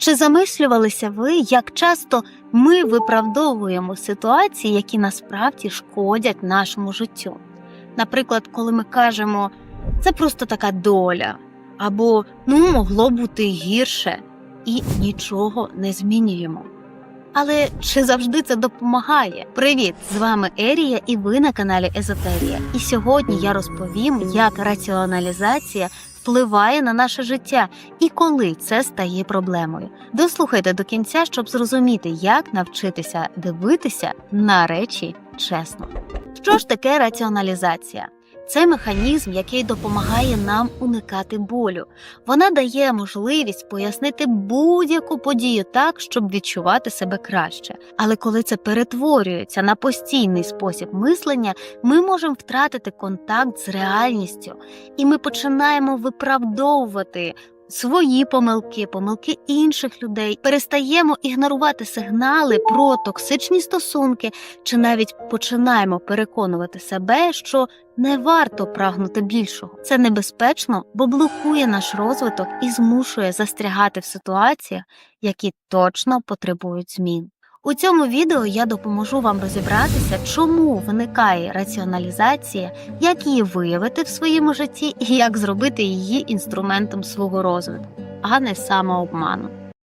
Чи замислювалися ви, як часто ми виправдовуємо ситуації, які насправді шкодять нашому життю? Наприклад, коли ми кажемо це просто така доля, або ну могло бути гірше, і нічого не змінюємо. Але чи завжди це допомагає? Привіт! З вами Ерія, і ви на каналі Езотерія. І сьогодні я розповім, як раціоналізація впливає на наше життя і коли це стає проблемою. Дослухайте до кінця, щоб зрозуміти, як навчитися дивитися на речі чесно. Що ж таке раціоналізація? Це механізм, який допомагає нам уникати болю. Вона дає можливість пояснити будь-яку подію так, щоб відчувати себе краще. Але коли це перетворюється на постійний спосіб мислення, ми можемо втратити контакт з реальністю, і ми починаємо виправдовувати. Свої помилки, помилки інших людей, перестаємо ігнорувати сигнали про токсичні стосунки, чи навіть починаємо переконувати себе, що не варто прагнути більшого. Це небезпечно, бо блокує наш розвиток і змушує застрягати в ситуаціях, які точно потребують змін. У цьому відео я допоможу вам розібратися, чому виникає раціоналізація, як її виявити в своєму житті і як зробити її інструментом свого розвитку, а не самообману.